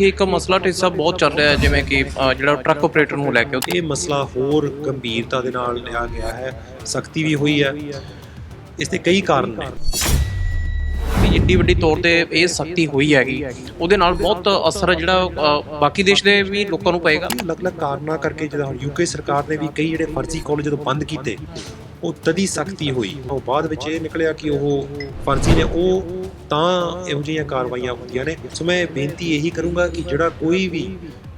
ਦੇਖੀਏ ਇੱਕ ਮਸਲਾ ਢਿੱਸਾ ਬਹੁਤ ਚੱਲ ਰਿਹਾ ਹੈ ਜਿਵੇਂ ਕਿ ਅ, ਜਿਹੜਾ ਟਰੱਕ ਆਪਰੇਟਰ ਨੂੰ ਲੈ ਕੇ। ਇਹ ਮਸਲਾ ਹੋਰ ਗੰਭੀਰਤਾ ਦੇ ਨਾਲ ਲਿਆ ਗਿਆ ਹੈ ਸਖਤੀ ਵੀ ਹੋਈ ਹੈ। ਇਸ ਦੇ ਕਈ ਕਾਰਨ ਨੇ। ਵੀ ਏਡੀ ਵੱਡੀ ਤੌਰ ਤੇ ਇਹ ਸਖਤੀ ਹੋਈ ਹੈਗੀ ਉਹਦੇ ਨਾਲ ਬਹੁਤ ਅਸਰ ਜਿਹੜਾ ਅ, ਬਾਕੀ ਦੇਸ਼ ਦੇ ਵੀ ਲੋਕਾਂ ਨੂੰ ਪਏਗਾ। ਅਲੱਗ-ਅਲੱਗ ਕਾਰਨਾਂ ਕਰਕੇ ਜਿਹੜਾ ਹੁਣ ਯੂਕੇ ਸਰਕਾਰ ਨੇ ਵੀ ਕਈ ਜਿਹੜੇ ਫਰਜ਼ੀ ਕਾਲਜ ਜਦੋਂ ਬੰਦ ਕੀਤੇ ਉਹ ਤਦੀ ਸਖਤੀ ਹੋਈ। ਉਹ ਬਾਅਦ ਵਿੱਚ ਇਹ ਨਿਕਲਿਆ ਕਿ ਉਹ ਫਰਜ਼ੀ ਨੇ ਉਹ ਤਾਂ ਇਹੋ ਜਿਹੀਆਂ ਕਾਰਵਾਈਆਂ ਹੁੰਦੀਆਂ ਨੇ। ਸੋ ਮੈਂ ਬੇਨਤੀ ਇਹੀ ਕਰੂੰਗਾ ਕਿ ਜਿਹੜਾ ਕੋਈ ਵੀ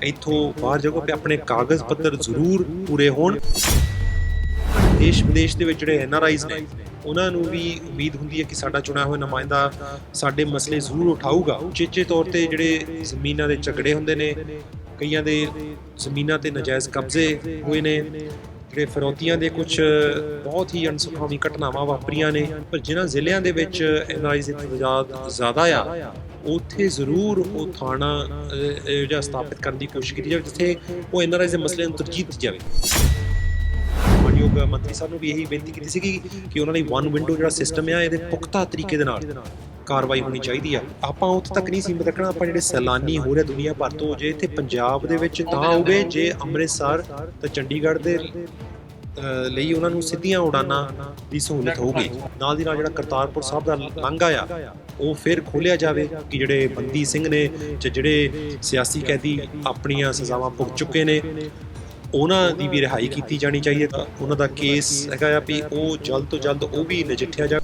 ਇੱਥੋਂ ਬਾਹਰ ਜਾਊਗਾ ਤੇ ਆਪਣੇ ਕਾਗਜ਼ ਪੱਤਰ ਜ਼ਰੂਰ ਪੂਰੇ ਹੋਣ। ਦੇਸ਼ ਵਿਦੇਸ਼ ਦੇ ਵਿੱਚ ਜਿਹੜੇ ਐਨਆਰਆਈਜ਼ ਨੇ, ਉਹਨਾਂ ਨੂੰ ਵੀ ਉਮੀਦ ਹੁੰਦੀ ਹੈ ਕਿ ਸਾਡਾ ਚੁਣਿਆ ਹੋਇਆ ਨੁਮਾਇੰਦਾ ਸਾਡੇ ਮਸਲੇ ਜ਼ਰੂਰ ਉਠਾਊਗਾ। ਚੇਚੇ ਤੌਰ ਤੇ ਜਿਹੜੇ ਜ਼ਮੀਨਾਂ ਦੇ ਝਗੜੇ ਹੁੰਦੇ ਨੇ, ਕਈਆਂ ਦੇ ਜ਼ਮੀਨਾਂ ਤੇ ਨਜਾਇਜ਼ ਕਬਜ਼ੇ ਹੋਏ ਨੇ ਜਿਹੜੇ ਫਿਰੌਤੀਆਂ ਦੇ ਕੁਝ ਬਹੁਤ ਹੀ ਅਣਸੁਖਾਵੀ ਘਟਨਾਵਾਂ ਵਾਪਰੀਆਂ ਨੇ ਪਰ ਜਿਨ੍ਹਾਂ ਜ਼ਿਲ੍ਹਿਆਂ ਦੇ ਵਿੱਚ ਐਨਆਰਆਈਜ਼ ਦੀ ਤਦਾਦ ਜ਼ਿਆਦਾ ਆ ਉੱਥੇ ਜ਼ਰੂਰ ਉਹ ਥਾਣਾ ਅਹ, ਇਹੋ ਜਿਹਾ ਸਥਾਪਿਤ ਕਰਨ ਦੀ ਕੋਸ਼ਿਸ਼ ਕੀਤੀ ਜਾਵੇ ਜਿੱਥੇ ਉਹ ਐਨਆਰਆਈਜ਼ ਦੇ ਮਸਲੇ ਨੂੰ ਤਰਜੀਹ ਦਿੱਤੀ ਜਾਵੇ। ਮਾਨਯੋਗ ਮੰਤਰੀ ਸਾਹਿਬ ਨੂੰ ਵੀ ਇਹੀ ਬੇਨਤੀ ਕੀਤੀ ਸੀਗੀ ਕਿ ਉਹਨਾਂ ਲਈ ਵਨ ਵਿੰਡੋ ਜਿਹੜਾ ਸਿਸਟਮ ਆ ਇਹਦੇ ਪੁਖਤਾ ਤਰੀਕੇ ਦੇ ਨਾਲ ਕਾਰਵਾਈ ਹੋਣੀ ਚਾਹੀਦੀ ਆ। ਆਪਾਂ ਉੱਥੇ ਤੱਕ ਨਹੀਂ ਸੀਮਿਤ ਰੱਖਣਾ। ਆਪਾਂ ਜਿਹੜੇ ਸੈਲਾਨੀ ਹੋ ਰਹੇ ਦੁਨੀਆ ਭਰ ਤੋਂ, ਜੇ ਇੱਥੇ ਪੰਜਾਬ ਦੇ ਵਿੱਚ ਤਾਂ ਹੋਵੇ ਜੇ ਅੰਮ੍ਰਿਤਸਰ ਤੇ ਚੰਡੀਗੜ੍ਹ ਦੇ ਲਈ ਉਹਨਾਂ ਨੂੰ ਸਿੱਧੀਆਂ ਉਡਾਨਾਂ ਦੀ ਸਹੂਲਤ ਹੋਊਗੀ। ਨਾਲ ਦੀ ਨਾਲ ਜਿਹੜਾ ਕਰਤਾਰਪੁਰ ਸਾਹਿਬ ਦਾ ਲਾਂਘਾ ਆ, ਉਹ ਫਿਰ ਖੋਲਿਆ ਜਾਵੇ ਕਿ ਜਿਹੜੇ ਬੰਦੀ ਸਿੰਘ ਨੇ ਜਾਂ ਜਿਹੜੇ ਸਿਆਸੀ ਕੈਦੀ ਆਪਣੀਆਂ ਸਜ਼ਾਵਾਂ ਭੁਗਤ ਚੁੱਕੇ ਨੇ, ਉਹਨਾਂ ਦੀ ਵੀ ਰਿਹਾਈ ਕੀਤੀ ਜਾਣੀ ਚਾਹੀਦੀ ਹੈ ਉਹਨਾਂ ਦਾ ਕੇਸ ਹੈਗਾ ਆ ਵੀ ਉਹ ਜਲਦ ਤੋਂ ਜਲਦ ਉਹ ਵੀ ਨਜਿੱਠਿਆ ਜਾਵੇ।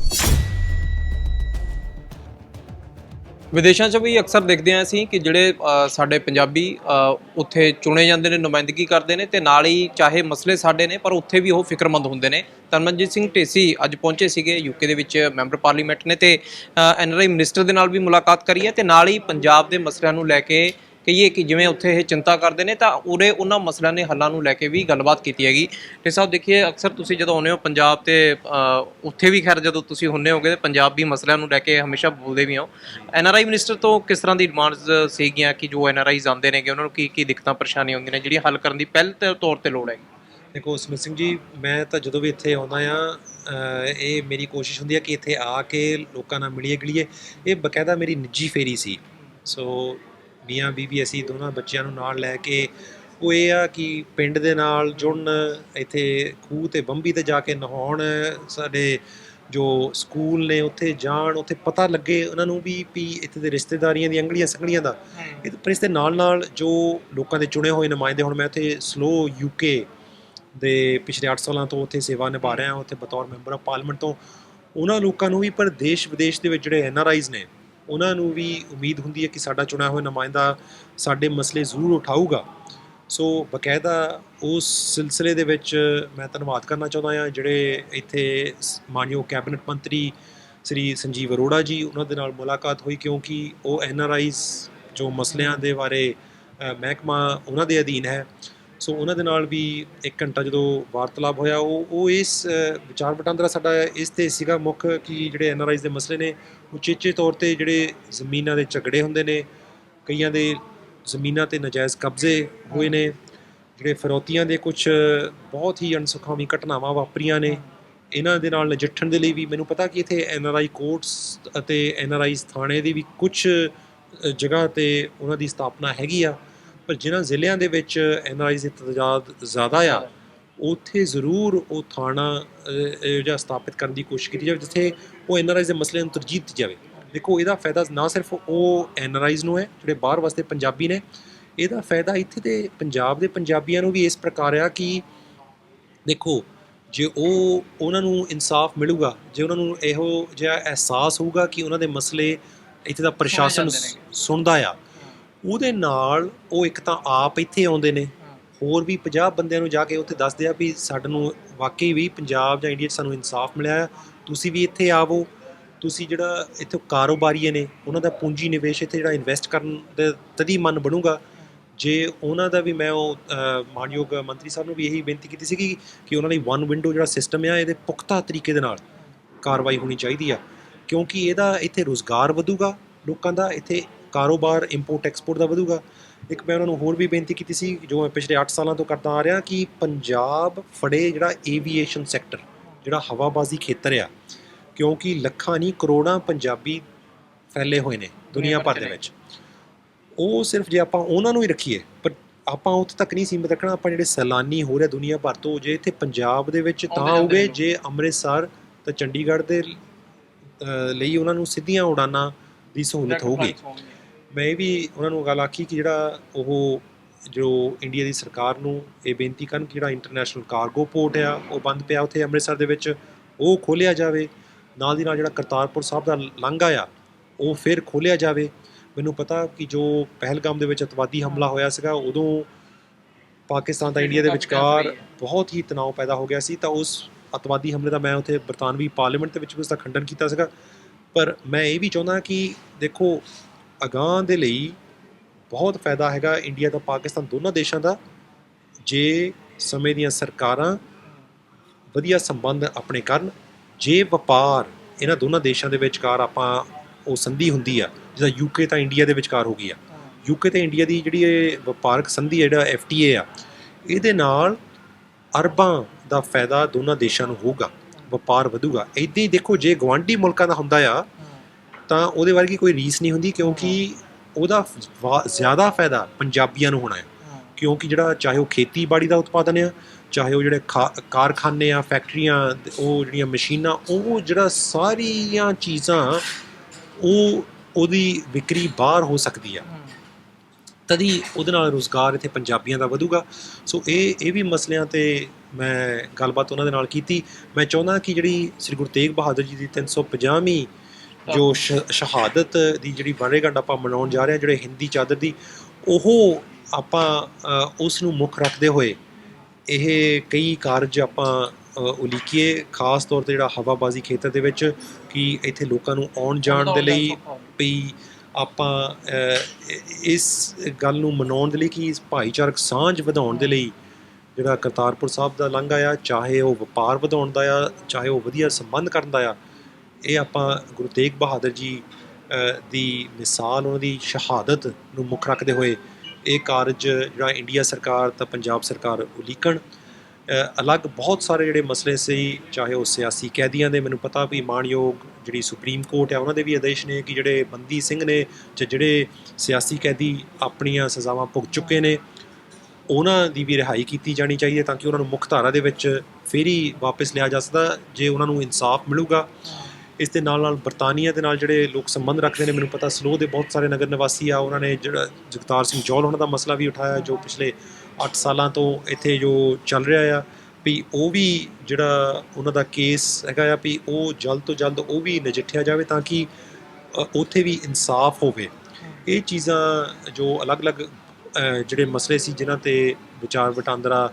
ਵਿਦੇਸ਼ਾਂ 'ਚ ਵੀ ਅਕਸਰ ਦੇਖਦੇ ਹਾਂ ਅਸੀਂ ਕਿ ਜਿਹੜੇ ਅ, ਸਾਡੇ ਪੰਜਾਬੀ ਅ, ਉੱਥੇ ਚੁਣੇ ਜਾਂਦੇ ਨੇ ਨੁਮਾਇੰਦਗੀ ਕਰਦੇ ਨੇ ਤੇ ਨਾਲ ਹੀ ਚਾਹੇ ਮਸਲੇ ਸਾਡੇ ਨੇ ਪਰ ਉੱਥੇ ਵੀ ਉਹ ਫਿਕਰਮੰਦ ਹੁੰਦੇ ਨੇ। ਤਰਨਜੀਤ ਸਿੰਘ ਢੇਸੀ ਅੱਜ ਪਹੁੰਚੇ ਸੀਗੇ ਯੂਕੇ ਦੇ ਵਿੱਚ ਮੈਂਬਰ ਪਾਰਲੀਮੈਂਟ ਨੇ ਤੇ ਐਨਆਰਆਈ ਮਿਨਿਸਟਰ ਦੇ ਨਾਲ ਵੀ ਮੁਲਾਕਾਤ ਕਰੀ ਹੈ ਤੇ ਨਾਲ ਹੀ ਪੰਜਾਬ ਦੇ ਮਸਲਿਆਂ ਨੂੰ ਲੈ ਕੇ ਕਹੀਏ ਕਿ ਜਿਵੇਂ ਉੱਥੇ ਇਹ ਚਿੰਤਾ ਕਰਦੇ ਨੇ, ਤਾਂ ਉਰੇ ਉਹਨਾਂ ਮਸਲਿਆਂ ਦੇ ਹੱਲਾਂ ਨੂੰ ਲੈ ਕੇ ਵੀ ਗੱਲਬਾਤ ਕੀਤੀ ਹੈਗੀ। ਤੇ ਸਾਹਿਬ ਦੇਖੀਏ, ਅਕਸਰ ਤੁਸੀਂ ਜਦੋਂ ਆਉਂਦੇ ਹੋ ਪੰਜਾਬ ਤੇ ਉੱਥੇ ਵੀ ਖੈਰ ਜਦੋਂ ਤੁਸੀਂ ਹੁੰਨੇ ਹੋਗੇ, ਤੇ ਪੰਜਾਬੀ ਮਸਲਿਆਂ ਨੂੰ ਲੈ ਕੇ ਹਮੇਸ਼ਾ ਬੋਲਦੇ ਵੀ ਹੋ। ਐਨਆਰਆਈ ਮਿਨਿਸਟਰ ਤੋਂ ਕਿਸ ਤਰ੍ਹਾਂ ਦੀ ਡਿਮਾਂਡਸ ਸੀਗੀਆਂ ਕਿ ਜੋ ਐਨਆਰਆਈਜ਼ ਆਉਂਦੇ ਨੇਗੇ, ਉਹਨਾਂ ਨੂੰ ਕੀ ਕੀ ਦਿੱਕਤਾਂ, ਪਰੇਸ਼ਾਨੀਆਂ ਹੁੰਦੀਆਂ ਨੇ, ਜਿਹੜੀਆਂ ਹੱਲ ਕਰਨ ਦੀ ਪਹਿਲ ਤੇ ਤੌਰ ਤੇ ਲੋੜ ਹੈਗੀ? ਦੇਖੋ, ਸਮਿਤ ਸਿੰਘ ਜੀ, ਮੈਂ ਤਾਂ ਜਦੋਂ ਵੀ ਇੱਥੇ ਆਉਂਦਾ ਆ ਇਹ ਮੇਰੀ ਕੋਸ਼ਿਸ਼ ਹੁੰਦੀ ਹੈ ਕਿ ਇੱਥੇ ਆ ਕੇ ਲੋਕਾਂ ਨਾਲ ਮਿਲੀਏ ਗਲੀਏ ਇਹ ਬਕਾਇਦਾ ਮੇਰੀ ਨਿੱਜੀ ਫੇਰੀ ਸੀ। ਸੋ ਮੀਆਂ ਬੀਬੀ ਅਸੀਂ ਦੋਨਾਂ ਬੱਚਿਆਂ ਨੂੰ ਨਾਲ ਲੈ ਕੇ ਉਹ ਇਹ ਆ ਕਿ ਪਿੰਡ ਦੇ ਨਾਲ ਜੁੜਨ ਇੱਥੇ ਖੂਹ ਤੇ ਬੰਬੀ ਤੇ ਜਾ ਕੇ ਨਹਾਉਣ ਸਾਡੇ ਜੋ ਸਕੂਲ ਨੇ ਉੱਥੇ ਜਾਣ ਉੱਥੇ ਪਤਾ ਲੱਗੇ ਉਹਨਾਂ ਨੂੰ ਵੀ ਵੀ ਇੱਥੇ ਦੇ ਰਿਸ਼ਤੇਦਾਰੀਆਂ ਦੀਆਂ ਅੰਗਲੀਆਂ ਸੰਗਲੀਆਂ ਦਾ। ਇਹ ਪਰ ਇਸ ਦੇ ਨਾਲ ਨਾਲ ਜੋ ਲੋਕਾਂ ਦੇ ਚੁਣੇ ਹੋਏ ਨੁਮਾਇੰਦੇ ਹੁਣ ਮੈਂ ਉੱਥੇ ਸਲੋ ਯੂਕੇ ਦੇ ਪਿਛਲੇ 8 ਸਾਲਾਂ ਤੋਂ ਉੱਥੇ ਸੇਵਾ ਨਿਭਾ ਰਿਹਾ ਉੱਥੇ ਬਤੌਰ ਮੈਂਬਰ ਆਫ ਪਾਰਲੀਮੈਂਟ ਤੋਂ। ਉਹਨਾਂ ਲੋਕਾਂ ਨੂੰ ਵੀ ਪਰ ਦੇਸ਼ ਵਿਦੇਸ਼ ਦੇ ਵਿੱਚ ਜਿਹੜੇ ਐਨਆਰਆਈਜ਼ ਨੇ ਉਹਨਾਂ ਨੂੰ ਵੀ ਉਮੀਦ ਹੁੰਦੀ ਹੈ ਕਿ ਸਾਡਾ ਚੁਣਿਆ ਹੋਇਆ ਨੁਮਾਇੰਦਾ ਸਾਡੇ ਮਸਲੇ ਜ਼ਰੂਰ ਉਠਾਊਗਾ। ਸੋ ਬਕਾਇਦਾ ਉਸ ਸਿਲਸਿਲੇ ਦੇ ਵਿੱਚ ਮੈਂ ਧੰਨਵਾਦ ਕਰਨਾ ਚਾਹੁੰਦਾ ਹਾਂ, ਜਿਹੜੇ ਇੱਥੇ ਮਾਨਯੋਗ ਕੈਬਨਿਟ ਮੰਤਰੀ ਸ੍ਰੀ ਸੰਜੀਵ ਅਰੋੜਾ ਜੀ ਉਹਨਾਂ ਦੇ ਨਾਲ ਮੁਲਾਕਾਤ ਹੋਈ, ਕਿਉਂਕਿ ਉਹ ਐਨਆਰਆਈਜ਼ ਜੋ ਮਸਲਿਆਂ ਦੇ ਬਾਰੇ ਮਹਿਕਮਾ ਉਹਨਾਂ ਦੇ ਅਧੀਨ ਹੈ। ਸੋ ਉਹਨਾਂ ਦੇ ਨਾਲ ਵੀ ਇੱਕ ਘੰਟਾ ਜਦੋਂ ਵਾਰਤਾਲਾਪ ਹੋਇਆ, ਉਹ ਉਹ ਇਸ ਵਿਚਾਰ ਵਟਾਂਦਰਾ ਸਾਡਾ ਇਸ ਤੇ ਸੀਗਾ ਮੁੱਖ ਕਿ ਜਿਹੜੇ ਐਨਆਰਆਈਜ਼ ਦੇ ਮਸਲੇ ਨੇ ਉਚੇਚੇ ਤੌਰ ਤੇ ਜਿਹੜੇ ਜ਼ਮੀਨਾਂ ਦੇ ਝਗੜੇ ਹੁੰਦੇ ਨੇ, ਕਈਆਂ ਦੇ ਜ਼ਮੀਨਾਂ ਤੇ ਨਜਾਇਜ਼ ਕਬਜ਼ੇ ਹੋਏ ਨੇ, ਜਿਹੜੇ ਫਰੋਤੀਆਂ ਦੇ ਕੁਝ ਬਹੁਤ ਹੀ ਅਣਸੁਖਾਵੀ ਘਟਨਾਵਾਂ ਵਾਪਰੀਆਂ ਨੇ, ਇਹਨਾਂ ਦੇ ਨਾਲ ਨਜਿੱਠਣ ਦੇ ਲਈ ਵੀ ਮੈਨੂੰ ਪਤਾ ਕਿ ਇੱਥੇ ਐਨਆਰਆਈ ਕੋਰਟਸ ਅਤੇ ਐਨਆਰਆਈਜ਼ ਥਾਣੇ ਦੀ ਵੀ ਕੁਝ ਜਗ੍ਹਾ ਤੇ ਉਹਨਾਂ ਦੀ ਸਥਾਪਨਾ ਹੈਗੀ ਆ, ਪਰ ਜਿਨ੍ਹਾਂ ਜ਼ਿਲ੍ਹਿਆਂ ਦੇ ਵਿੱਚ ਐਨਆਰਆਈਜ਼ ਦੀ ਤਦਾਦ ਜ਼ਿਆਦਾ ਆ ਉੱਥੇ ਜ਼ਰੂਰ ਉਹ ਥਾਣਾ ਅਹ, ਇਹੋ ਜਿਹਾ ਸਥਾਪਿਤ ਕਰਨ ਦੀ ਕੋਸ਼ਿਸ਼ ਕੀਤੀ ਜਾਵੇ ਜਿੱਥੇ ਉਹ ਐਨਆਰਆਈਜ਼ ਦੇ ਮਸਲੇ ਨੂੰ ਤਰਜੀਹ ਦਿੱਤੀ ਜਾਵੇ ਦੇਖੋ ਇਹਦਾ ਫਾਇਦਾ ਨਾ ਸਿਰਫ ਉਹ ਐਨਆਰਆਈਜ਼ ਨੂੰ ਹੈ ਜਿਹੜੇ ਬਾਹਰ ਵਾਸਤੇ ਪੰਜਾਬੀ ਨੇ ਇਹਦਾ ਫਾਇਦਾ ਇੱਥੇ ਦੇ ਪੰਜਾਬ ਦੇ ਪੰਜਾਬੀਆਂ ਨੂੰ ਵੀ ਇਸ ਪ੍ਰਕਾਰ ਆ ਕਿ ਦੇਖੋ ਜੇ ਉਹ ਉਹਨਾਂ ਨੂੰ ਇਨਸਾਫ ਮਿਲੂਗਾ ਜੇ ਉਹਨਾਂ ਨੂੰ ਇਹੋ ਜਿਹਾ ਅਹਿਸਾਸ ਹੋਊਗਾ ਕਿ ਉਹਨਾਂ ਦੇ ਮਸਲੇ ਇੱਥੇ ਦਾ ਪ੍ਰਸ਼ਾਸਨ। ਸੁਣਦਾ ਆ ਉਹਦੇ ਨਾਲ ਉਹ ਇੱਕ ਤਾਂ ਆਪ ਇੱਥੇ ਆਉਂਦੇ ਨੇ ਹੋਰ ਵੀ 50 ਬੰਦਿਆਂ ਨੂੰ ਜਾ ਕੇ ਉੱਥੇ ਦੱਸਦੇ ਆ ਵੀ ਸਾਨੂੰ ਵਾਕਈ ਵੀ ਪੰਜਾਬ ਜਾਂ ਇੰਡੀਆ 'ਚ ਸਾਨੂੰ ਇਨਸਾਫ ਮਿਲਿਆ ਤੁਸੀਂ ਵੀ ਇੱਥੇ ਆਵੋ। ਤੁਸੀਂ ਜਿਹੜਾ ਇੱਥੇ ਕਾਰੋਬਾਰੀਏ ਨੇ, ਉਹਨਾਂ ਦਾ ਪੂੰਜੀ ਨਿਵੇਸ਼ ਇੱਥੇ ਜਿਹੜਾ ਇਨਵੈਸਟ ਕਰਨ ਦੇ ਤਦੀ ਮਨ ਬਣੂਗਾ। ਜੇ ਉਹਨਾਂ ਦਾ ਵੀ ਮੈਂ ਉਹ ਮਾਨਯੋਗ ਮੰਤਰੀ ਸਾਹਿਬ ਨੂੰ ਵੀ ਇਹੀ ਬੇਨਤੀ ਕੀਤੀ ਸੀਗੀ ਕਿ ਉਹਨਾਂ ਲਈ ਵਨ ਵਿੰਡੋ ਜਿਹੜਾ ਸਿਸਟਮ ਆ, ਇਹਦੇ ਪੁਖਤਾ ਤਰੀਕੇ ਦੇ ਨਾਲ ਕਾਰਵਾਈ ਹੋਣੀ ਚਾਹੀਦੀ ਆ। ਕਿਉਂਕਿ ਇਹਦਾ ਇੱਥੇ ਰੋਜ਼ਗਾਰ ਵਧੂਗਾ, ਲੋਕਾਂ ਦਾ ਇੱਥੇ ਕਾਰੋਬਾਰ ਇੰਪੋਰਟ ਐਕਸਪੋਰਟ ਦਾ ਵਧੂਗਾ। ਇੱਕ ਮੈਂ ਉਹਨਾਂ ਨੂੰ ਹੋਰ ਵੀ ਬੇਨਤੀ ਕੀਤੀ ਸੀ ਜੋ ਮੈਂ ਪਿਛਲੇ 8 ਸਾਲਾਂ ਤੋਂ ਕਰਦਾ ਆ ਰਿਹਾ ਕਿ ਪੰਜਾਬ ਫੜੇ ਜਿਹੜਾ ਏਵੀਏਸ਼ਨ ਸੈਕਟਰ ਜਿਹੜਾ ਹਵਾਬਾਜ਼ੀ ਖੇਤਰ ਆ ਕਿਉਂਕਿ ਲੱਖਾਂ ਨਹੀਂ ਕਰੋੜਾਂ ਪੰਜਾਬੀ ਫੈਲੇ ਹੋਏ ਨੇ ਦੁਨੀਆ ਭਰ ਦੇ ਵਿੱਚ। ਉਹ ਸਿਰਫ ਜੇ ਆਪਾਂ ਉਹਨਾਂ ਨੂੰ ਹੀ ਰੱਖੀਏ ਪਰ ਆਪਾਂ ਉੱਥੇ ਤੱਕ ਨਹੀਂ ਸੀਮਿਤ ਰੱਖਣਾ ਆਪਾਂ ਜਿਹੜੇ ਸੈਲਾਨੀ ਹੋ ਰਹੇ ਦੁਨੀਆ ਭਰ ਤੋਂ ਜੇ ਇੱਥੇ ਪੰਜਾਬ ਦੇ ਵਿੱਚ ਤਾਂ ਹੋਵੇ। ਜੇ ਅੰਮ੍ਰਿਤਸਰ ਤੇ ਚੰਡੀਗੜ੍ਹ ਦੇ ਲਈ ਉਹਨਾਂ ਨੂੰ ਸਿੱਧੀਆਂ ਉਡਾਨਾਂ ਦੀ ਸਹੂਲਤ ਹੋਊਗੀ। ਮੈਂ ਇਹ ਵੀ ਉਹਨਾਂ ਨੂੰ ਗੱਲ ਆਖੀ ਕਿ ਜਿਹੜਾ ਉਹ ਜੋ ਇੰਡੀਆ ਦੀ ਸਰਕਾਰ ਨੂੰ ਇਹ ਬੇਨਤੀ ਕਰਨ ਕਿ ਜਿਹੜਾ ਇੰਟਰਨੈਸ਼ਨਲ ਕਾਰਗੋ ਪੋਰਟ ਆ, ਉਹ ਬੰਦ ਪਿਆ ਉੱਥੇ ਅੰਮ੍ਰਿਤਸਰ ਦੇ ਵਿੱਚ, ਉਹ ਖੋਲਿਆ ਜਾਵੇ, ਨਾਲ ਦੀ ਨਾਲ ਜਿਹੜਾ ਕਰਤਾਰਪੁਰ ਸਾਹਿਬ ਦਾ ਲਾਂਘਾ ਆ ਉਹ ਫਿਰ ਖੋਲਿਆ ਜਾਵੇ। ਮੈਨੂੰ ਪਤਾ ਕਿ ਜੋ ਪਹਿਲਗਾਮ ਦੇ ਵਿੱਚ ਅਤਵਾਦੀ ਹਮਲਾ ਹੋਇਆ ਸੀਗਾ, ਉਦੋਂ ਪਾਕਿਸਤਾਨ ਤਾਂ ਇੰਡੀਆ ਦੇ ਵਿਚਕਾਰ ਬਹੁਤ ਹੀ ਤਣਾਅ ਪੈਦਾ ਹੋ ਗਿਆ ਸੀ, ਤਾਂ ਉਸ ਅਤਵਾਦੀ ਹਮਲੇ ਦਾ ਮੈਂ ਉੱਥੇ ਬਰਤਾਨਵੀ ਪਾਰਲੀਮੈਂਟ ਦੇ ਵਿੱਚ ਵੀ ਉਸ ਦਾ ਖੰਡਨ ਕੀਤਾ ਸੀਗਾ। ਪਰ ਮੈਂ ਇਹ ਵੀ ਚਾਹੁੰਦਾ ਕਿ ਦੇਖੋ ਅਗਾਂਹ ਦੇ ਲਈ ਬਹੁਤ ਫਾਇਦਾ ਹੈਗਾ ਇੰਡੀਆ ਦਾ ਪਾਕਿਸਤਾਨ ਦੋਨਾਂ ਦੇਸ਼ਾਂ ਦਾ। ਜੇ ਸਮੇਂ ਦੀਆਂ ਸਰਕਾਰਾਂ ਵਧੀਆ ਸੰਬੰਧ ਆਪਣੇ ਕਰਨ ਜੇ ਵਪਾਰ ਇਹਨਾਂ ਦੋਨਾਂ ਦੇਸ਼ਾਂ ਦੇ ਵਿਚਕਾਰ ਆਪਾਂ ਉਹ ਸੰਧੀ ਹੁੰਦੀ ਆ ਜਿਹਦਾ ਯੂਕੇ ਤਾਂ ਇੰਡੀਆ ਦੇ ਵਿਚਕਾਰ ਹੋ ਗਈ ਆ। ਯੂਕੇ ਤੇ ਇੰਡੀਆ ਦੀ ਜਿਹੜੀ ਇਹ ਵਪਾਰਕ ਸੰਧੀ ਹੈ, ਜਿਹੜਾ ਐਫਟੀਏ ਆ ਇਹਦੇ ਨਾਲ ਅਰਬਾਂ ਦਾ ਫਾਇਦਾ ਦੋਨਾਂ ਦੇਸ਼ਾਂ ਨੂੰ ਹੋਊਗਾ ਵਪਾਰ ਵਧੂਗਾ। ਇਦਾਂ ਹੀ ਦੇਖੋ ਜੇ ਗਵਾਂਢੀ ਮੁਲਕਾਂ ਦਾ ਹੁੰਦਾ ਆ ਤਾਂ ਉਹਦੇ ਵਰਗੀ ਕੋਈ ਰੀਸ ਨਹੀਂ ਹੁੰਦੀ ਕਿਉਂਕਿ ਉਹਦਾ ਜ਼ਿਆਦਾ ਫਾਇਦਾ ਪੰਜਾਬੀਆਂ ਨੂੰ ਹੋਣਾ ਹੈ। ਕਿਉਂਕਿ ਜਿਹੜਾ ਚਾਹੇ ਉਹ ਖੇਤੀਬਾੜੀ ਦਾ ਉਤਪਾਦਨ ਆ ਚਾਹੇ ਉਹ ਜਿਹੜੇ ਕਾਰਖਾਨੇ ਆ ਫੈਕਟਰੀਆਂ ਉਹ ਜਿਹੜੀਆਂ ਮਸ਼ੀਨਾਂ ਉਹ ਜਿਹੜਾ ਸਾਰੀਆਂ ਚੀਜ਼ਾਂ ਉਹ ਉਹਦੀ ਵਿਕਰੀ ਬਾਹਰ ਹੋ ਸਕਦੀ ਆ। ਤਦੀ ਉਹਦੇ ਨਾਲ ਰੋਜ਼ਗਾਰ ਇੱਥੇ ਪੰਜਾਬੀਆਂ ਦਾ ਵਧੂਗਾ। ਸੋ ਇਹ ਇਹ ਵੀ ਮਸਲਿਆਂ ਤੇ ਮੈਂ ਗੱਲਬਾਤ ਉਹਨਾਂ ਦੇ ਨਾਲ ਕੀਤੀ। ਮੈਂ ਚਾਹੁੰਦਾ ਕਿ ਜਿਹੜੀ ਸ੍ਰੀ ਗੁਰੂ ਤੇਗ ਬਹਾਦਰ ਜੀ ਦੀ 350ਵੀਂ ਜੋ ਸ਼ਹਾਦਤ ਦੀ ਜਿਹੜੀ ਵਰ੍ਹੇਗੰਢ ਆਪਾਂ ਮਨਾਉਣ ਜਾ ਰਹੇ ਹਾਂ ਜਿਹੜੇ ਹਿੰਦੀ ਚਾਦਰ ਦੀ ਉਹ ਆਪਾਂ ਉਸ ਨੂੰ ਮੁੱਖ ਰੱਖਦੇ ਹੋਏ ਇਹ ਕਈ ਕਾਰਜ ਆਪਾਂ ਉਲੀਕੀਏ ਖਾਸ ਤੌਰ ਤੇ ਜਿਹੜਾ ਹਵਾਬਾਜ਼ੀ ਖੇਤਰ ਦੇ ਵਿੱਚ ਕਿ ਇੱਥੇ ਲੋਕਾਂ ਨੂੰ ਆਉਣ ਜਾਣ ਦੇ ਲਈ ਵੀ ਆਪਾਂ ਇਸ ਗੱਲ ਨੂੰ ਮਨਾਉਣ ਦੇ ਲਈ ਕਿ ਇਸ ਭਾਈਚਾਰਕ ਸਾਂਝ ਵਧਾਉਣ ਦੇ ਲਈ ਜਿਹੜਾ ਕਰਤਾਰਪੁਰ ਸਾਹਿਬ ਦਾ ਲੰਘਾ ਆ ਚਾਹੇ ਉਹ ਵਪਾਰ ਵਧਾਉਣ ਦਾ ਆ ਚਾਹੇ ਉਹ ਵਧੀਆ ਸੰਬੰਧ ਕਰਨ ਦਾ ਆ ਇਹ ਆਪਾਂ ਗੁਰੂ ਤੇਗ ਬਹਾਦਰ ਜੀ ਦੀ ਮਿਸਾਲ, ਉਹਨਾਂ ਦੀ ਸ਼ਹਾਦਤ ਨੂੰ ਮੁੱਖ ਰੱਖਦੇ ਹੋਏ ਇਹ ਕਾਰਜ ਜਿਹੜਾ ਇੰਡੀਆ ਸਰਕਾਰ ਤਾਂ ਪੰਜਾਬ ਸਰਕਾਰ ਉਲੀਕਣ ਅਲੱਗ ਬਹੁਤ ਸਾਰੇ ਜਿਹੜੇ ਮਸਲੇ ਸੀ, ਚਾਹੇ ਉਹ ਸਿਆਸੀ ਕੈਦੀਆਂ ਦੇ ਮੈਨੂੰ ਪਤਾ ਵੀ ਮਾਣਯੋਗ ਜਿਹੜੀ ਸੁਪਰੀਮ ਕੋਰਟ ਆ, ਉਹਨਾਂ ਦੇ ਵੀ ਆਦੇਸ਼ ਨੇ ਕਿ ਜਿਹੜੇ ਬੰਦੀ ਸਿੰਘ ਨੇ ਜਾਂ ਜਿਹੜੇ ਸਿਆਸੀ ਕੈਦੀ ਆਪਣੀਆਂ ਸਜ਼ਾਵਾਂ ਭੁਗਤ ਚੁੱਕੇ ਨੇ, ਉਹਨਾਂ ਦੀ ਵੀ ਰਿਹਾਈ ਕੀਤੀ ਜਾਣੀ ਚਾਹੀਦੀ ਹੈ ਤਾਂ ਕਿ ਉਹਨਾਂ ਨੂੰ ਮੁੱਖ ਧਾਰਾ ਦੇ ਵਿੱਚ ਫੇਰ ਹੀ ਵਾਪਸ ਲਿਆ ਜਾ ਸਕਦਾ, ਜੇ ਉਹਨਾਂ ਨੂੰ ਇਨਸਾਫ ਮਿਲੂਗਾ। ਇਸ ਦੇ ਨਾਲ ਨਾਲ ਬਰਤਾਨੀਆ ਦੇ ਨਾਲ ਜਿਹੜੇ ਲੋਕ ਸੰਬੰਧ ਰੱਖਦੇ ਨੇ ਮੈਨੂੰ ਪਤਾ ਸਲੋ ਦੇ ਬਹੁਤ ਸਾਰੇ ਨਗਰ ਨਿਵਾਸੀ ਆ ਉਹਨਾਂ ਨੇ ਜਿਹੜਾ ਜਗਤਾਰ ਸਿੰਘ ਜੌਲ ਉਹਨਾਂ ਦਾ ਮਸਲਾ ਵੀ ਉਠਾਇਆ ਜੋ ਪਿਛਲੇ 8 ਸਾਲਾਂ ਤੋਂ ਇੱਥੇ ਜੋ ਚੱਲ ਰਿਹਾ ਆ ਵੀ ਉਹ ਵੀ ਜਿਹੜਾ ਉਹਨਾਂ ਦਾ ਕੇਸ ਹੈਗਾ ਆ ਵੀ ਉਹ ਜਲਦ ਤੋਂ ਜਲਦ ਉਹ ਵੀ ਨਜਿੱਠਿਆ ਜਾਵੇ ਤਾਂ ਕਿ ਉੱਥੇ ਵੀ ਇਨਸਾਫ ਹੋਵੇ। ਇਹ ਚੀਜ਼ਾਂ ਜੋ ਅਲੱਗ-ਅਲੱਗ ਜਿਹੜੇ ਮਸਲੇ ਸੀ ਜਿਨ੍ਹਾਂ ਤੇ ਵਿਚਾਰ ਵਟਾਂਦਰਾ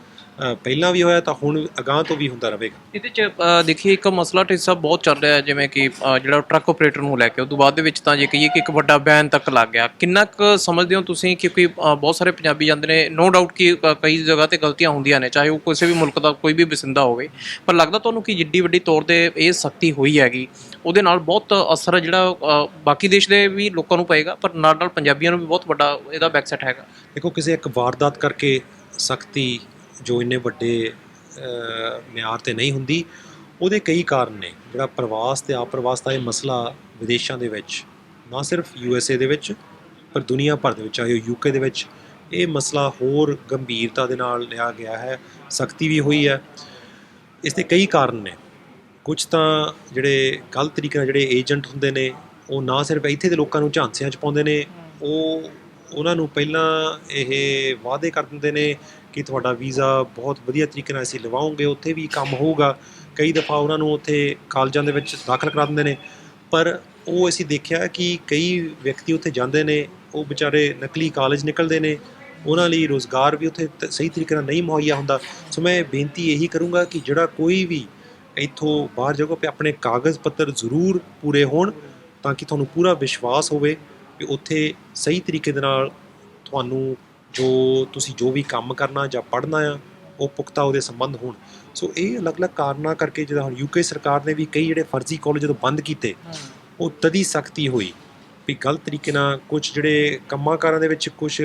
ਪਹਿਲਾਂ ਵੀ ਹੋਇਆ ਤਾਂ ਹੁਣ ਅਗਾਂਹ ਤੋਂ ਵੀ ਹੁੰਦਾ ਰਹੇਗਾ ਇਹਦੇ ਚ ਦੇਖੀਏ ਇੱਕ ਮਸਲਾ ਟਿੱਸਾ ਬਹੁਤ ਚੱਲ ਰਿਹਾ ਜਿਵੇਂ ਕਿ ਜਿਹੜਾ ਟਰੱਕ ਆਪਰੇਟਰ ਨੂੰ ਲੈ ਕੇ ਉਸ ਤੋਂ ਬਾਅਦ ਦੇ ਵਿੱਚ ਤਾਂ ਜੇ ਕਹੀਏ ਕਿ ਇੱਕ ਵੱਡਾ ਬੈਨ ਤੱਕ ਲੱਗ ਗਿਆ। ਕਿੰਨਾ ਕੁ ਸਮਝਦੇ ਹੋ ਤੁਸੀਂ ਕਿਉਂਕਿ ਬਹੁਤ ਸਾਰੇ ਪੰਜਾਬੀ ਜਾਂਦੇ ਨੇ ਨੋ ਡਾਊਟ ਕਿ ਕਈ ਜਗ੍ਹਾ ਤੇ ਗਲਤੀਆਂ ਹੁੰਦੀਆਂ ਨੇ ਚਾਹੇ ਉਹ ਕਿਸੇ ਵੀ ਮੁਲਕ ਦਾ ਕੋਈ ਵੀ ਵਸਿੰਦਾ ਹੋਵੇ ਪਰ ਲੱਗਦਾ ਤੁਹਾਨੂੰ ਕਿ ਜਿੱਡੀ ਵੱਡੀ ਤੌਰ ਤੇ ਇਹ ਸਖਤੀ ਹੋਈ ਹੈਗੀ ਉਹਦੇ ਨਾਲ ਬਹੁਤ ਅਸਰ ਜਿਹੜਾ ਬਾਕੀ ਦੇਸ਼ ਦੇ ਵੀ ਲੋਕਾਂ ਨੂੰ ਪਏਗਾ ਪਰ ਨਾਲ ਨਾਲ ਪੰਜਾਬੀਆਂ ਨੂੰ ਵੀ ਬਹੁਤ ਵੱਡਾ ਇਹਦਾ ਬੈਕਸੈਟ ਹੈਗਾ। ਦੇਖੋ ਕਿਸੇ ਇੱਕ ਵਾਰਦਾਤ ਕਰਕੇ ਸਖਤੀ ਜੋ ਇੰਨੇ ਵੱਡੇ ਮਿਆਰ ਤੇ ਨਹੀਂ ਹੁੰਦੀ, ਉਹਦੇ ਕਈ ਕਾਰਨ ਨੇ। ਜਿਹੜਾ ਪ੍ਰਵਾਸ ਤੇ ਅਪ੍ਰਵਾਸ ਦਾ ਇਹ ਮਸਲਾ ਵਿਦੇਸ਼ਾਂ ਦੇ ਵਿੱਚ, ਨਾ ਸਿਰਫ ਯੂ ਐਸ ਏ ਦੇ ਵਿੱਚ, ਪਰ ਦੁਨੀਆ ਭਰ ਦੇ ਵਿੱਚ, ਚਾਹੇ ਉਹ ਯੂਕੇ ਦੇ ਵਿੱਚ, ਇਹ ਮਸਲਾ ਹੋਰ ਗੰਭੀਰਤਾ ਦੇ ਨਾਲ ਲਿਆ ਗਿਆ ਹੈ, ਸਖਤੀ ਵੀ ਹੋਈ ਹੈ। ਇਸ ਦੇ ਕਈ ਕਾਰਨ ਨੇ। ਕੁਝ ਤਾਂ ਜਿਹੜੇ ਗਲਤ ਤਰੀਕੇ ਨਾਲ ਜਿਹੜੇ ਏਜੰਟ ਹੁੰਦੇ ਨੇ, ਉਹ ਨਾ ਸਿਰਫ ਇੱਥੇ ਦੇ ਲੋਕਾਂ ਨੂੰ ਝਾਂਸਿਆਂ 'ਚ ਪਾਉਂਦੇ ਨੇ, ਉਹ ਉਹਨਾਂ ਨੂੰ ਪਹਿਲਾਂ ਇਹ ਵਾਅਦੇ ਕਰ ਦਿੰਦੇ ਨੇ ਕਿ ਤੁਹਾਡਾ ਵੀਜ਼ਾ ਬਹੁਤ ਵਧੀਆ ਤਰੀਕੇ ਨਾਲ ਅਸੀਂ ਲਵਾਉਂਗੇ, ਉੱਥੇ ਵੀ ਕੰਮ ਹੋਊਗਾ। ਕਈ ਦਫਾ ਉਹਨਾਂ ਨੂੰ ਉੱਥੇ ਕਾਲਜਾਂ ਦੇ ਵਿੱਚ ਦਾਖਲ ਕਰਾ ਦਿੰਦੇ ਨੇ। ਪਰ ਉਹ ਅਸੀਂ ਦੇਖਿਆ ਕਿ ਕਈ ਵਿਅਕਤੀ ਉੱਥੇ ਜਾਂਦੇ ਨੇ, ਉਹ ਵਿਚਾਰੇ ਨਕਲੀ ਕਾਲਜ ਨਿਕਲਦੇ ਨੇ। ਉਹਨਾਂ ਲਈ ਰੋਜ਼ਗਾਰ ਵੀ ਉੱਥੇ ਸਹੀ ਤਰੀਕੇ ਨਾਲ ਨਹੀਂ ਮੁਹੱਈਆ ਹੁੰਦਾ। ਸੋ ਮੈਂ ਬੇਨਤੀ ਇਹੀ ਕਰੂੰਗਾ ਕਿ ਜਿਹੜਾ ਕੋਈ ਵੀ ਇੱਥੋਂ ਬਾਹਰ ਜਾਊਗਾ ਤੇ ਆਪਣੇ ਕਾਗਜ਼ ਪੱਤਰ ਜ਼ਰੂਰ ਪੂਰੇ ਹੋਣ, ਤਾਂ ਕਿ ਤੁਹਾਨੂੰ ਪੂਰਾ ਵਿਸ਼ਵਾਸ ਹੋਵੇ ਕਿ ਉੱਥੇ ਸਹੀ ਤਰੀਕੇ ਦੇ ਨਾਲ ਤੁਹਾਨੂੰ ਜੋ ਤੁਸੀਂ ਜੋ ਵੀ ਕੰਮ ਕਰਨਾ ਜਾਂ ਪੜ੍ਹਨਾ ਆ ਉਹ ਪੁਖਤਾ ਉਹਦੇ ਸੰਬੰਧ ਹੋਣ। ਸੋ ਇਹ ਅਲੱਗ-ਅਲੱਗ ਕਾਰਨਾਂ ਕਰਕੇ ਜਿਹੜਾ ਹੁਣ ਯੂਕੇ ਸਰਕਾਰ ਨੇ ਵੀ ਕਈ ਜਿਹੜੇ ਫਰਜ਼ੀ ਕਾਲਜ ਜਦੋਂ ਬੰਦ ਕੀਤੇ ਉਹ ਤਦੀ ਸਖਤੀ ਹੋਈ ਵੀ ਗਲਤ ਤਰੀਕੇ ਨਾਲ ਕੁਝ ਜਿਹੜੇ ਕੰਮਾਂ ਕਾਰਾਂ ਦੇ ਵਿੱਚ ਕੁਝ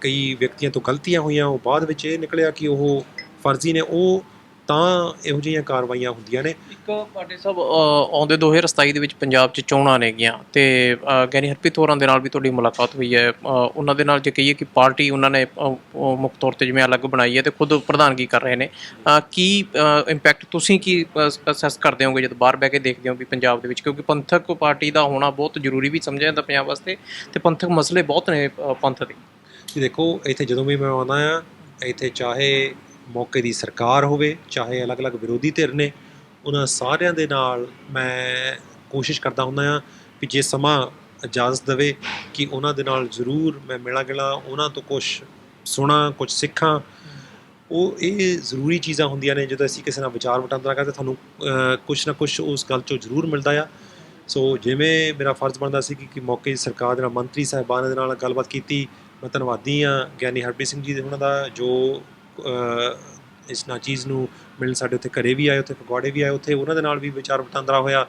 ਕਈ ਵਿਅਕਤੀਆਂ ਤੋਂ ਗਲਤੀਆਂ ਹੋਈਆਂ ਉਹ ਬਾਅਦ ਵਿੱਚ ਇਹ ਨਿਕਲਿਆ ਕਿ ਉਹ ਫਰਜ਼ੀ ਨੇ ਉਹ ਤਾਂ ਇਹੋ ਜਿਹੀਆਂ ਕਾਰਵਾਈਆਂ ਹੁੰਦੀਆਂ ਨੇ। ਇੱਕ ਪਾਟੇ ਸਾਹਿਬ ਆਉਂਦੇ 2027 ਦੇ ਵਿੱਚ ਪੰਜਾਬ 'ਚ ਚੋਣਾਂ ਨੇਗੀਆਂ ਤੇ ਅ, ਗਿਆਨੀ ਹਰਪ੍ਰੀਤ ਹੋਰਾਂ ਦੇ ਨਾਲ ਵੀ ਤੁਹਾਡੀ ਮੁਲਾਕਾਤ ਹੋਈ ਹੈ। ਉਹਨਾਂ ਦੇ ਨਾਲ ਜੇ ਕਹੀਏ ਕਿ ਪਾਰਟੀ ਉਹਨਾਂ ਨੇ ਮੁੱਖ ਤੌਰ ਤੇ ਜਿਵੇਂ ਅਲੱਗ ਬਣਾਈ ਹੈ ਤੇ ਖੁਦ ਪ੍ਰਧਾਨਗੀ ਕਰ ਰਹੇ ਨੇ। ਕੀ ਇੰਪੈਕਟ ਤੁਸੀਂ ਕੀ ਅਸੈਸ ਕਰਦੇ ਹੋਗੇ ਜਦ ਬਾਹਰ ਬਹਿ ਕੇ ਦੇਖਦੇ ਹੋ ਵੀ ਪੰਜਾਬ ਦੇ ਵਿੱਚ? ਕਿਉਂਕਿ ਪੰਥਕ ਪਾਰਟੀ ਦਾ ਹੋਣਾ ਬਹੁਤ ਜ਼ਰੂਰੀ ਵੀ ਸਮਝਿਆ ਜਾਂਦਾ ਪੰਜਾਬ ਵਾਸਤੇ ਤੇ ਪੰਥਕ ਮਸਲੇ ਬਹੁਤ ਨੇ ਪੰਥ ਦੇ। ਦੇਖੋ ਇੱਥੇ ਜਦੋਂ ਵੀ ਮੈਂ ਆਉਂਦਾ ਆ ਇੱਥੇ ਚਾਹੇ ਮੌਕੇ ਦੀ ਸਰਕਾਰ ਹੋਵੇ, ਚਾਹੇ ਅਲੱਗ-ਅਲੱਗ ਵਿਰੋਧੀ ਧਿਰ ਨੇ, ਉਹਨਾਂ ਸਾਰਿਆਂ ਦੇ ਨਾਲ ਮੈਂ ਕੋਸ਼ਿਸ਼ ਕਰਦਾ ਹੁੰਦਾ ਆ ਵੀ ਜੇ ਸਮਾਂ ਇਜਾਜ਼ਤ ਦੇਵੇ ਕਿ ਉਹਨਾਂ ਦੇ ਨਾਲ ਜ਼ਰੂਰ ਮੈਂ ਮਿਲਾਂ ਗਿਲਾ, ਉਹਨਾਂ ਤੋਂ ਕੁਝ ਸੁਣਾ ਕੁਝ ਸਿੱਖਾਂ। ਉਹ ਇਹ ਜ਼ਰੂਰੀ ਚੀਜ਼ਾਂ ਹੁੰਦੀਆਂ ਨੇ, ਜਦੋਂ ਅਸੀਂ ਕਿਸੇ ਨਾਲ ਵਿਚਾਰ ਵਟਾਂਦਰਾ ਕਰਦੇ ਤੁਹਾਨੂੰ ਕੁਝ ਨਾ ਕੁਝ ਉਸ ਗੱਲ ਚੋਂ ਜ਼ਰੂਰ ਮਿਲਦਾ ਆ। ਸੋ ਜਿਵੇਂ ਮੇਰਾ ਫਰਜ਼ ਬਣਦਾ ਸੀ ਕਿ ਮੌਕੇ ਦੀ ਸਰਕਾਰ ਦੇ ਨਾਲ ਮੰਤਰੀ ਸਾਹਿਬਾਨ ਦੇ ਨਾਲ ਗੱਲਬਾਤ ਕੀਤੀ, ਮੈਂ ਧੰਨਵਾਦੀ ਆ ਗਿਆਨੀ ਹਰਪ੍ਰੀਤ ਸਿੰਘ ਜੀ ਦੇ, ਉਹਨਾਂ ਦਾ ਜੋ ਇਸ ਨਾ ਚੀਜ਼ ਨੂੰ ਮਿਲਣ ਸਾਡੇ ਉੱਥੇ ਘਰੇ ਵੀ ਆਏ, ਉੱਥੇ ਫਗਵਾੜੇ ਵੀ ਆਏ, ਉੱਥੇ ਉਹਨਾਂ ਦੇ ਨਾਲ ਵੀ ਵਿਚਾਰ ਵਟਾਂਦਰਾ ਹੋਇਆ।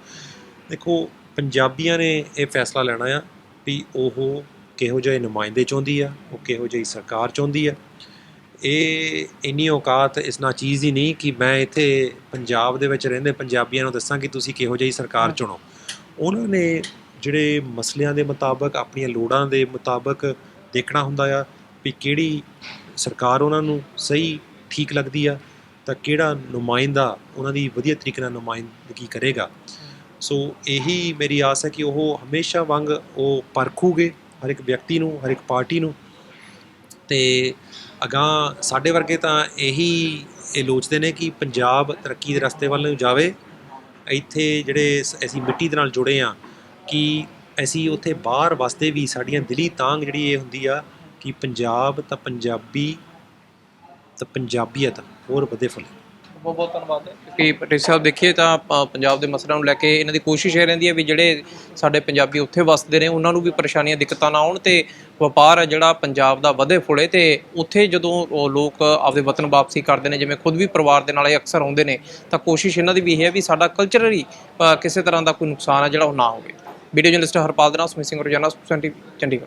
ਦੇਖੋ, ਪੰਜਾਬੀਆਂ ਨੇ ਇਹ ਫੈਸਲਾ ਲੈਣਾ ਆ ਵੀ ਉਹ ਕਿਹੋ ਜਿਹੇ ਨੁਮਾਇੰਦੇ ਚਾਹੁੰਦੀ ਆ, ਉਹ ਕਿਹੋ ਜਿਹੀ ਸਰਕਾਰ ਚਾਹੁੰਦੀ ਆ। ਇਹ ਇੰਨੀ ਔਕਾਤ ਇਸ ਨਾ ਚੀਜ਼ ਹੀ ਨਹੀਂ ਕਿ ਮੈਂ ਇੱਥੇ ਪੰਜਾਬ ਦੇ ਵਿੱਚ ਰਹਿੰਦੇ ਪੰਜਾਬੀਆਂ ਨੂੰ ਦੱਸਾਂ ਕਿ ਤੁਸੀਂ ਕਿਹੋ ਜਿਹੀ ਸਰਕਾਰ ਚੁਣੋ। ਉਹਨਾਂ ਨੇ ਜਿਹੜੇ ਮਸਲਿਆਂ ਦੇ ਮੁਤਾਬਕ, ਆਪਣੀਆਂ ਲੋੜਾਂ ਦੇ ਮੁਤਾਬਕ ਦੇਖਣਾ ਹੁੰਦਾ ਆ ਵੀ ਕਿਹੜੀ ਸਰਕਾਰ ਉਹਨਾਂ ਨੂੰ ਸਹੀ, ਠੀਕ ਲੱਗਦੀ ਆ, ਤਾਂ ਕਿਹੜਾ ਨੁਮਾਇੰਦਾ ਉਹਨਾਂ ਦੀ ਵਧੀਆ ਤਰੀਕੇ ਨਾਲ ਨੁਮਾਇੰਦਗੀ ਕਰੇਗਾ। ਸੋ ਇਹੀ ਮੇਰੀ ਆਸ ਹੈ ਕਿ ਉਹ ਹਮੇਸ਼ਾ ਵਾਂਗ ਉਹ ਪਰਖੂਗੇ, ਹਰ ਇੱਕ ਵਿਅਕਤੀ ਨੂੰ, ਹਰ ਇੱਕ ਪਾਰਟੀ ਨੂੰ। ਤੇ ਅਗਾਂਹ ਸਾਡੇ ਵਰਗੇ ਤਾਂ ਇਹੀ ਇਹ ਲੋਚਦੇ ਨੇ ਕਿ ਪੰਜਾਬ ਤਰੱਕੀ ਦੇ ਰਸਤੇ ਵੱਲ ਨੂੰ ਜਾਵੇ। ਇੱਥੇ ਜਿਹੜੇ ਸ- ਅਸੀਂ ਮਿੱਟੀ ਦੇ ਨਾਲ ਜੁੜੇ ਆ, ਕਿ ਅਸੀਂ ਉੱਥੇ ਬਾਹਰ ਵਸਦੇ ਵੀ ਸਾਡੀਆਂ ਦਿਲੀ ਤਾਂਗ ਜਿਹੜੀ ਇਹ ਹੁੰਦੀ ਆ ਕਿ ਪੰਜਾਬ ਤਾਂ ਪੰਜਾਬੀ, ਤਾਂ ਪੰਜਾਬੀਅਤ ਹੋਰ ਵਧੇ ਫੁੱਲੇ। ਬਹੁਤ ਬਹੁਤ ਧੰਨਵਾਦ ਹੈ ਕਿਉਂਕਿ ਪਟੇਲ ਸਾਹਿਬ ਦੇਖੀਏ ਤਾਂ ਆਪਾਂ ਪੰਜਾਬ ਦੇ ਮਸਲਿਆਂ ਨੂੰ ਲੈ ਕੇ ਇਹਨਾਂ ਦੀ ਕੋਸ਼ਿਸ਼ ਇਹ ਰਹਿੰਦੀ ਹੈ ਵੀ ਜਿਹੜੇ ਸਾਡੇ ਪੰਜਾਬੀ ਉੱਥੇ ਵਸਦੇ ਨੇ, ਉਹਨਾਂ ਨੂੰ ਵੀ ਪਰੇਸ਼ਾਨੀਆਂ, ਦਿੱਕਤਾਂ ਨਾ ਆਉਣ ਤੇ ਵਪਾਰ ਹੈ ਜਿਹੜਾ ਪੰਜਾਬ ਦਾ ਵਧੇ ਫੁੱਲੇ ਤੇ ਉੱਥੇ ਜਦੋਂ ਉਹ ਲੋਕ ਆਪਦੇ ਵਤਨ ਵਾਪਸੀ ਕਰਦੇ ਨੇ, ਜਿਵੇਂ ਖੁਦ ਵੀ ਪਰਿਵਾਰ ਦੇ ਨਾਲ ਇਹ ਅਕਸਰ ਆਉਂਦੇ ਨੇ, ਤਾਂ ਕੋਸ਼ਿਸ਼ ਇਹਨਾਂ ਦੀ ਵੀ ਇਹ ਹੈ ਵੀ ਸਾਡਾ ਕਲਚਰਲੀ ਕਿਸੇ ਤਰ੍ਹਾਂ ਦਾ ਕੋਈ ਨੁਕਸਾਨ ਹੈ ਜਿਹੜਾ ਉਹ ਨਾ ਹੋਵੇ। ਵੀਡੀਓ ਜਰਨਲਿਸਟ ਹਰਪਾਲ ਦੇ ਨਾਲ ਸੁਮਿਤ ਸਿੰਘ ਰੋਜ਼ਾਨਾ ਸੁਪਰ ਟੀਵੀ, ਚੰਡੀਗੜ੍ਹ।